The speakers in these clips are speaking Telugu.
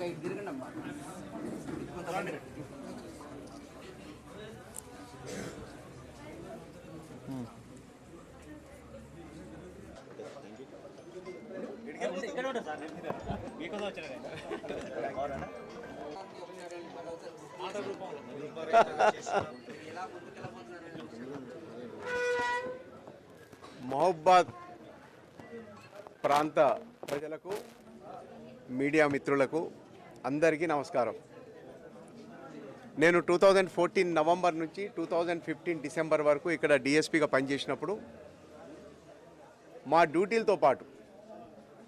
ఇంకా ఇటు తిరగండి అమ్మా. కొంత ప్రాంత ప్రజలకు మీడియా మిత్రులకు అందరికీ నమస్కారం. నేను టూ థౌజండ్ ఫోర్టీన్ నవంబర్ నుంచి టూ థౌజండ్ ఫిఫ్టీన్ డిసెంబర్ వరకు ఇక్కడ డిఎస్పీగా పనిచేసినప్పుడు మా డ్యూటీలతో పాటు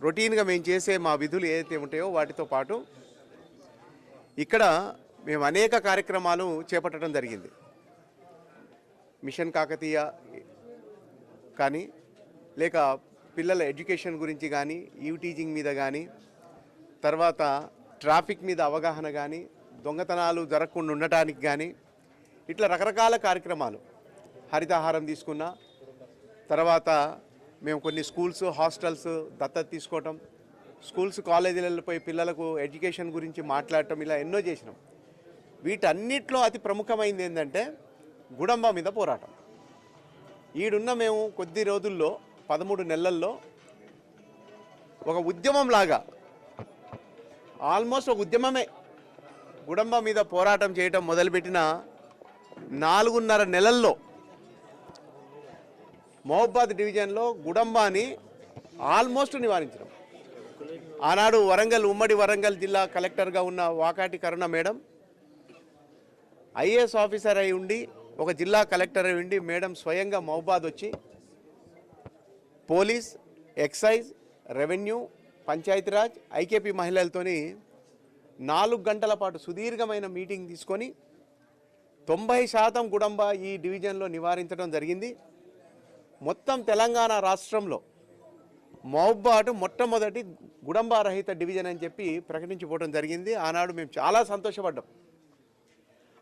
రొటీన్గా మేము చేసే మా విధులు ఏదైతే ఉంటాయో వాటితో పాటు ఇక్కడ మేము అనేక కార్యక్రమాలు చేపట్టడం జరిగింది. మిషన్ కాకతీయ కానీ లేక పిల్లల ఎడ్యుకేషన్ గురించి కానీ యూటీజింగ్ మీద కానీ తర్వాత ట్రాఫిక్ మీద అవగాహన కానీ దొంగతనాలు జరగకుండా ఉండటానికి కానీ ఇట్లా రకరకాల కార్యక్రమాలు హరితహారం తీసుకున్న తర్వాత మేము కొన్ని స్కూల్స్ హాస్టల్స్ దత్తత తీసుకోవటం స్కూల్స్ కాలేజీలలో పోయి పిల్లలకు ఎడ్యుకేషన్ గురించి మాట్లాడటం ఇలా ఎన్నో చేసినాం. వీటన్నిటిలో అతి ప్రముఖమైంది ఏంటంటే గుడంబ మీద పోరాటం. ఈడున్న మేము కొద్ది రోజుల్లో పదమూడు నెలల్లో ఒక ఉద్యమం లాగా ఆల్మోస్ట్ ఒక ఉద్యమమే. గుడంబ మీద పోరాటం చేయటం మొదలుపెట్టిన నాలుగున్నర నెలల్లో మహబాద్ డివిజన్లో గుడంబాని ఆల్మోస్ట్ నివారించడం ఆనాడు వరంగల్ ఉమ్మడి వరంగల్ జిల్లా కలెక్టర్గా ఉన్న Vakati Karuna madam IAS officer అయి ఉండి ఒక జిల్లా కలెక్టర్ అయి ఉండి మేడం స్వయంగా మహబాద్ వచ్చి police excise revenue Panchayati Raj IKP మహిళలతోని నాలుగు గంటల పాటు సుదీర్ఘమైన మీటింగ్ తీసుకొని తొంభై శాతం గుడంబ ఈ డివిజన్లో నివారించడం జరిగింది. మొత్తం తెలంగాణ రాష్ట్రంలో మహబాటు మొట్టమొదటి గుడంబ రహిత డివిజన్ అని చెప్పి ప్రకటించిపోవడం జరిగింది. ఆనాడు మేము చాలా సంతోషపడ్డాం.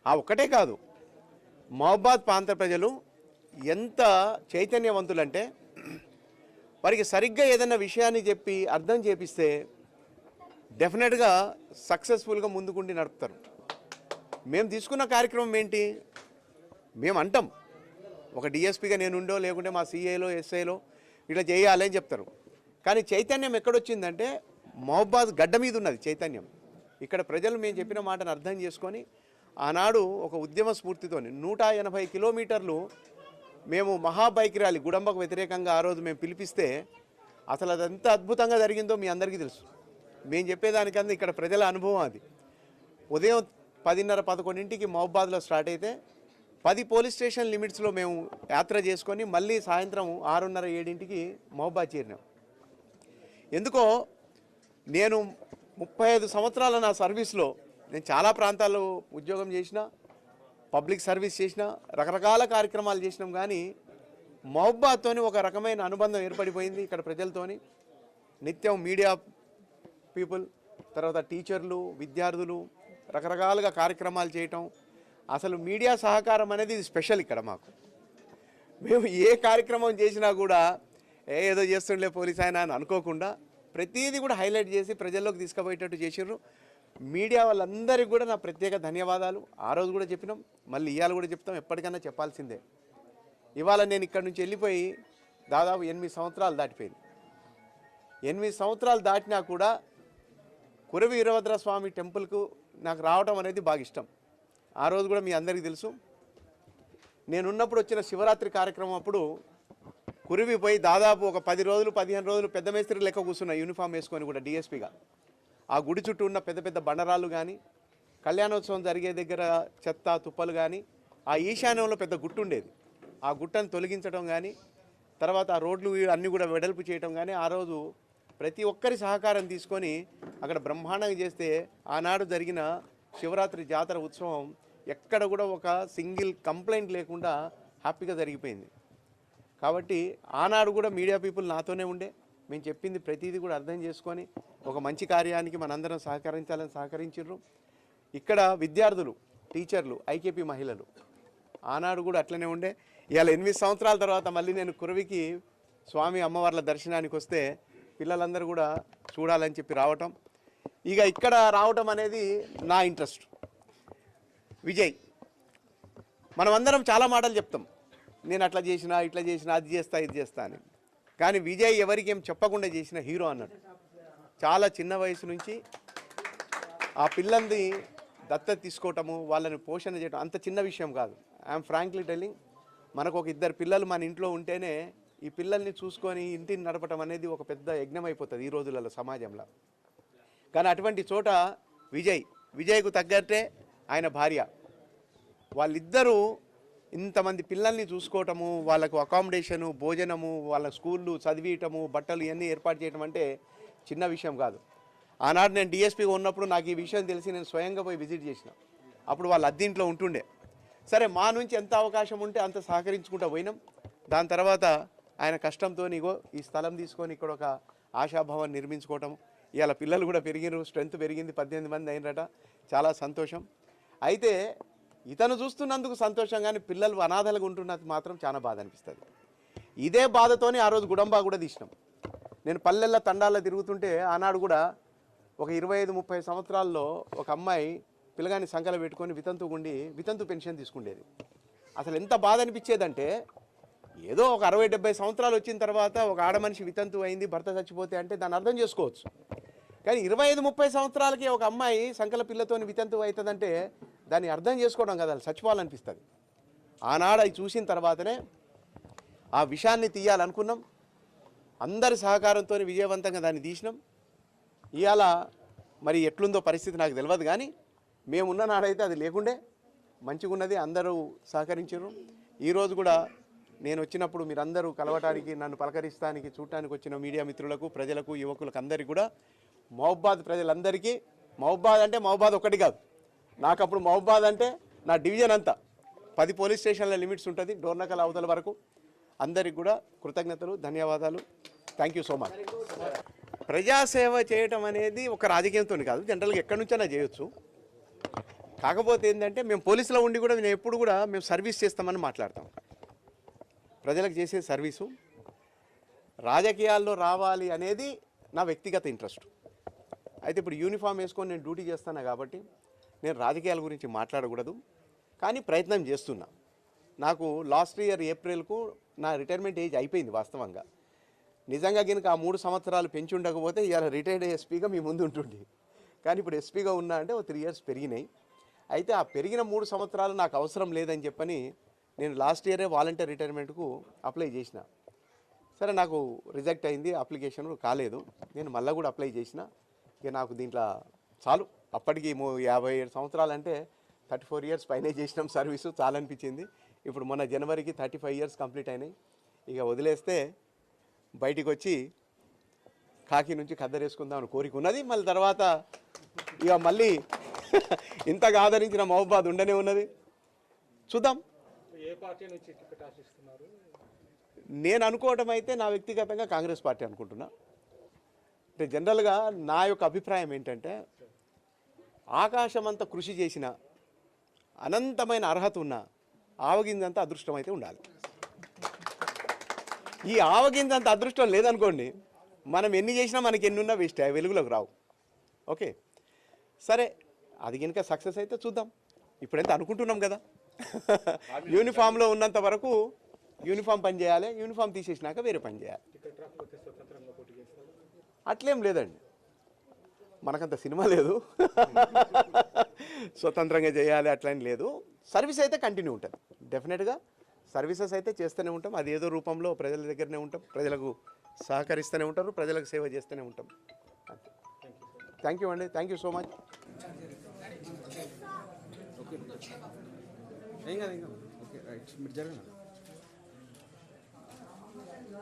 ఆ ఒక్కటే కాదు మహబ్బాద్ ప్రాంత ప్రజలు ఎంత చైతన్యవంతులంటే వారికి సరిగ్గా ఏదైనా విషయాన్ని చెప్పి అర్థం చేపిస్తే డెఫినెట్గా సక్సెస్ఫుల్గా ముందుకుండి నడుపుతారు. మేము తీసుకున్న కార్యక్రమం ఏంటి? మేము అంటాం. ఒక డిఎస్పీగా నేను ఉండో లేకుంటే మా సిఐలో ఎస్ఐలో ఇట్లా చేయాలి అని చెప్తారు. కానీ చైతన్యం ఎక్కడొచ్చిందంటే మహబ్బాద్ గడ్డ మీద ఉన్నది చైతన్యం. ఇక్కడ ప్రజలు మేము చెప్పిన మాటను అర్థం చేసుకొని ఆనాడు ఒక ఉద్యమ స్ఫూర్తితోని నూట ఎనభై కిలోమీటర్లు మేము మహా బైక్ ర్యాలీ గుడంబకు వ్యతిరేకంగా ఆ రోజు మేము పిలిపిస్తే అసలు అది ఎంత అద్భుతంగా జరిగిందో మీ అందరికీ తెలుసు. మేము చెప్పేదానికన్నా ఇక్కడ ప్రజల అనుభవం అది. ఉదయం పదిన్నర పదకొండింటికి మహబాద్లో స్టార్ట్ అయితే పది పోలీస్ స్టేషన్ లిమిట్స్లో మేము యాత్ర చేసుకొని మళ్ళీ సాయంత్రం ఆరున్నర ఏడింటికి మహబాద్ చేరినాం. ఎందుకో నేను ముప్పై ఐదు సంవత్సరాల నా సర్వీస్లో నేను చాలా ప్రాంతాల్లో ఉద్యోగం చేసిన పబ్లిక్ సర్వీస్ చేసిన రకరకాల కార్యక్రమాలు చేసినాం కానీ మహబాద్తోని ఒక రకమైన అనుబంధం ఏర్పడిపోయింది ఇక్కడ ప్రజలతోని. నిత్యం మీడియా పీపుల్ తర్వాత టీచర్లు విద్యార్థులు రకరకాలుగా కార్యక్రమాలు చేయటం. అసలు మీడియా సహకారం అనేది ఇది స్పెషల్ ఇక్కడ మాకు. మేము ఏ కార్యక్రమం చేసినా కూడా ఏ ఏదో చేస్తుండే పోలీస్ ఆయన అని అనుకోకుండా ప్రతిదీ కూడా హైలైట్ చేసి ప్రజల్లోకి తీసుకుపోయేటట్టు చేసిర్రు. మీడియా వాళ్ళందరికీ కూడా నా ప్రత్యేక ధన్యవాదాలు. ఆ రోజు కూడా చెప్పినాం మళ్ళీ ఇవాళ కూడా చెప్తాం ఎప్పటికైనా చెప్పాల్సిందే. ఇవాళ నేను ఇక్కడ నుంచి వెళ్ళిపోయి దాదాపు ఎనిమిది సంవత్సరాలు దాటిపోయింది. ఎనిమిది సంవత్సరాలు దాటినా కూడా కురవి వీరభద్ర స్వామి టెంపుల్కు నాకు రావడం అనేది బాగా ఇష్టం. ఆ రోజు కూడా మీ అందరికీ తెలుసు. నేనున్నప్పుడు వచ్చిన శివరాత్రి కార్యక్రమం అప్పుడు కురివి పోయి దాదాపు ఒక పది రోజులు పదిహేను రోజులు పెద్ద మేస్త్రి లెక్క కూర్చున్నా యూనిఫామ్ వేసుకొని కూడా డిఎస్పీగా ఆ గుడి చుట్టూ ఉన్న పెద్ద పెద్ద బండరాళ్ళు కానీ కళ్యాణోత్సవం జరిగే దగ్గర చెత్త తుప్పలు కానీ ఆ ఈశాన్యంలో పెద్ద గుట్టు ఉండేది. ఆ గుట్టను తొలగించడం కానీ తర్వాత ఆ రోడ్లు అన్నీ కూడా వెడల్పు చేయటం కానీ ఆ రోజు ప్రతి ఒక్కరి సహకారం తీసుకొని అక్కడ బ్రహ్మాండంగా చేస్తే ఆనాడు జరిగిన శివరాత్రి జాతర ఉత్సవం ఎక్కడ కూడా ఒక సింగిల్ కంప్లైంట్ లేకుండా హ్యాపీగా జరిగిపోయింది. కాబట్టి ఆనాడు కూడా మీడియా పీపుల్ నాతోనే ఉండే. మేము చెప్పింది ప్రతిదీ కూడా అర్థం చేసుకొని ఒక మంచి కార్యానికి మనందరం సహకరించాలని సహకరించారు ఇక్కడ విద్యార్థులు టీచర్లు ఐకేపీ మహిళలు ఆనాడు కూడా అట్లనే ఉండే. ఇవాళ ఎనిమిది సంవత్సరాల తర్వాత మళ్ళీ నేను కురవికి స్వామి అమ్మవార్ల దర్శనానికి వస్తే పిల్లలందరూ కూడా చూడాలని చెప్పి రావటం. ఇక ఇక్కడ రావటం అనేది నా ఇంట్రెస్ట్. విజయ్ మనమందరం చాలా మాటలు చెప్తాం. నేను అట్లా చేసిన ఇట్లా చేసిన అది చేస్తా ఇది చేస్తా అని. కానీ విజయ్ ఎవరికి ఏం చెప్పకుండా చేసిన హీరో అన్నాడు. చాలా చిన్న వయసు నుంచి ఆ పిల్లల్ని దత్తత తీసుకోవటము వాళ్ళని పోషణ చేయటం అంత చిన్న విషయం కాదు. ఐఎమ్ ఫ్రాంక్లీ టెల్లింగ్ మనకు ఒక ఇద్దరు పిల్లలు మన ఇంట్లో ఉంటేనే ఈ పిల్లల్ని చూసుకొని ఇంటిని నడపటం అనేది ఒక పెద్ద యజ్ఞం అయిపోతుంది ఈ రోజులలో సమాజంలో. కానీ అటువంటి చోట విజయ్ విజయ్కు తగ్గట్టే ఆయన భార్య. వాళ్ళిద్దరూ ఇంతమంది పిల్లల్ని చూసుకోవటము వాళ్ళకు అకామిడేషను భోజనము వాళ్ళ స్కూళ్ళు చదివియటము బట్టలు ఇవన్నీ ఏర్పాటు చేయటం అంటే చిన్న విషయం కాదు. ఆనాడు నేను డిఎస్పీగా ఉన్నప్పుడు నాకు ఈ విషయం తెలిసి నేను స్వయంగా పోయి విజిట్ చేసిన. అప్పుడు వాళ్ళు అద్దీంట్లో ఉంటుండే. సరే మా నుంచి ఎంత అవకాశం ఉంటే అంత సహకరించుకుంటూ పోయినాం. దాని తర్వాత ఆయన కష్టంతో నీగో ఈ స్థలం తీసుకొని ఇక్కడ ఒక ఆశాభావం నిర్మించుకోవటం ఇవాళ పిల్లలు కూడా పెరిగినారు స్ట్రెంత్ పెరిగింది పద్దెనిమిది మంది అయినరట. చాలా సంతోషం. అయితే ఇతను చూస్తున్నందుకు సంతోషం కానీ పిల్లలు అనాథలుగా ఉంటున్నది మాత్రం చాలా బాధ అనిపిస్తుంది. ఇదే బాధతోనే ఆ రోజు గుడంబా కూడా తీసినాం. నేను పల్లెల్లో తండాల్లో తిరుగుతుంటే ఆనాడు కూడా ఒక ఇరవై ఐదు ముప్పై సంవత్సరాల్లో ఒక అమ్మాయి పిల్లగాని సంకల పెట్టుకొని వితంతు ఉండి వితంతు పెన్షన్ తీసుకుండేది. అసలు ఎంత బాధ అనిపించేదంటే ఏదో ఒక అరవై డెబ్బై సంవత్సరాలు వచ్చిన తర్వాత ఒక ఆడ మనిషి వితంతు అయింది భర్త చచ్చిపోతే అంటే దాన్ని అర్థం చేసుకోవచ్చు. కానీ ఇరవై ఐదు ముప్పై సంవత్సరాలకి ఒక అమ్మాయి సంకల పిల్లతోని వితంతు అవుతుందంటే దాన్ని అర్థం చేసుకోవడం కదా చచ్చిపోవాలనిపిస్తుంది ఆనాడు అవి చూసిన తర్వాతనే ఆ విషయాన్ని తీయాలనుకున్నాం. అందరి సహకారంతో విజయవంతంగా దాన్ని తీసినాం. ఇవాళ మరి ఎట్లుందో పరిస్థితి నాకు తెలియదు కానీ మేమున్న నాడైతే అది లేకుండే మంచిగా ఉన్నది అందరూ సహకరించారు ఈరోజు కూడా నేను వచ్చినప్పుడు మీరందరూ కలవటానికి నన్ను పలకరిస్తానికి చూడటానికి వచ్చిన మీడియా మిత్రులకు ప్రజలకు యువకులకు అందరికీ కూడా మహబాద్ ప్రజలందరికీ మహబాద్ అంటే మహబాద్ ఒకటి కాదు. నాకు అప్పుడు మహబాద్ అంటే నా డివిజన్ అంతా. పది పోలీస్ స్టేషన్ల లిమిట్స్ ఉంటుంది డోర్నకల్ అవతల వరకు. అందరికి కూడా కృతజ్ఞతలు ధన్యవాదాలు. థ్యాంక్ యూ సో మచ్ ప్రజాసేవ చేయటం అనేది ఒక రాజకీయంతో కాదు జనరల్గా ఎక్కడి నుంచైనా చేయొచ్చు. కాకపోతే ఏంటంటే మేము పోలీసులో ఉండి కూడా మేము ఎప్పుడు కూడా మేము సర్వీస్ చేస్తామని మాట్లాడతాం. ప్రజలకు చేసే సర్వీసు రాజకీయాల్లో రావాలి అనేది నా వ్యక్తిగత ఇంట్రెస్ట్. అయితే ఇప్పుడు యూనిఫామ్ వేసుకొని నేను డ్యూటీ చేస్తాను కాబట్టి నేను రాజకీయాల గురించి మాట్లాడకూడదు కానీ ప్రయత్నం చేస్తున్నా. నాకు లాస్ట్ ఇయర్ ఏప్రిల్కు నా రిటైర్మెంట్ ఏజ్ అయిపోయింది వాస్తవంగా. నిజంగా కనుక ఆ మూడు సంవత్సరాలు పెంచి ఉండకపోతే ఇవాళ రిటైర్డ్ ఎస్పీగా మీ ముందు ఉంటుండే కానీ ఇప్పుడు ఎస్పీగా ఉన్నా అంటే ఓ త్రీ ఇయర్స్ పెరిగినాయి. అయితే ఆ పెరిగిన మూడు సంవత్సరాలు నాకు అవసరం లేదని చెప్పని నేను లాస్ట్ ఇయరే వాలంటీర్ రిటైర్మెంట్కు అప్లై చేసిన. సరే నాకు రిజెక్ట్ అయింది అప్లికేషన్ కాలేదు. నేను మళ్ళీ కూడా అప్లై చేసిన. ఇక నాకు దీంట్లో చాలు. అప్పటికి మూ యాభై ఏడు సంవత్సరాలు అంటే థర్టీ ఫోర్ ఇయర్స్ పైనే చేసినాం సర్వీసు చాలా అనిపించింది ఇప్పుడు మొన్న జనవరికి థర్టీ ఫైవ్ ఇయర్స్ కంప్లీట్ అయినాయి. ఇక వదిలేస్తే బయటికి వచ్చి కాకి నుంచి కద్దరేసుకుందామని కోరిక ఉన్నది. మళ్ళీ తర్వాత ఇక మళ్ళీ ఇంతగా ఆదరించిన మహబాద్ ఉండనే ఉన్నది. చూద్దాం. ఏ పార్టీ నుంచి టికెట్ ఆశిస్తున్నారు? నేను అనుకోవటం అయితే నా వ్యక్తిగతంగా కాంగ్రెస్ పార్టీ అనుకుంటున్నా. అంటే జనరల్గా నా యొక్క అభిప్రాయం ఏంటంటే ఆకాశం అంత కృషి చేసిన అనంతమైన అర్హత ఉన్న ఆవగింజంత అదృష్టం అయితే ఉండాలి. ఈ ఆవగింజంత అదృష్టం లేదనుకోండి మనం ఎన్ని చేసినా మనకి ఎన్ని ఉన్నా వేస్ట్ వెలుగులోకి రావు. ఓకే? సరే అది కనుక సక్సెస్ అయితే చూద్దాం. ఇప్పుడైతే అనుకుంటున్నాం కదా. యూనిఫామ్లో ఉన్నంత వరకు యూనిఫామ్ పని చేయాలి యూనిఫామ్ తీసేసినాక వేరే పని చేయాలి. అట్లేం లేదండి. మనకంత సినిమా లేదు. స్వతంత్రంగా చేయాలి అట్లని లేదు. సర్వీస్ అయితే కంటిన్యూ ఉంటుంది. డెఫినెట్గా సర్వీసెస్ అయితే చేస్తూనే ఉంటాం. అది ఏదో రూపంలో ప్రజల దగ్గరనే ఉంటాం. ప్రజలకు సహకరిస్తూనే ఉంటారు. ప్రజలకు సేవ చేస్తూనే ఉంటాం. థ్యాంక్ యూ అండి థ్యాంక్ యూ సో మచ్ ఏం ఓకే రైట్ మీరు జరగండి.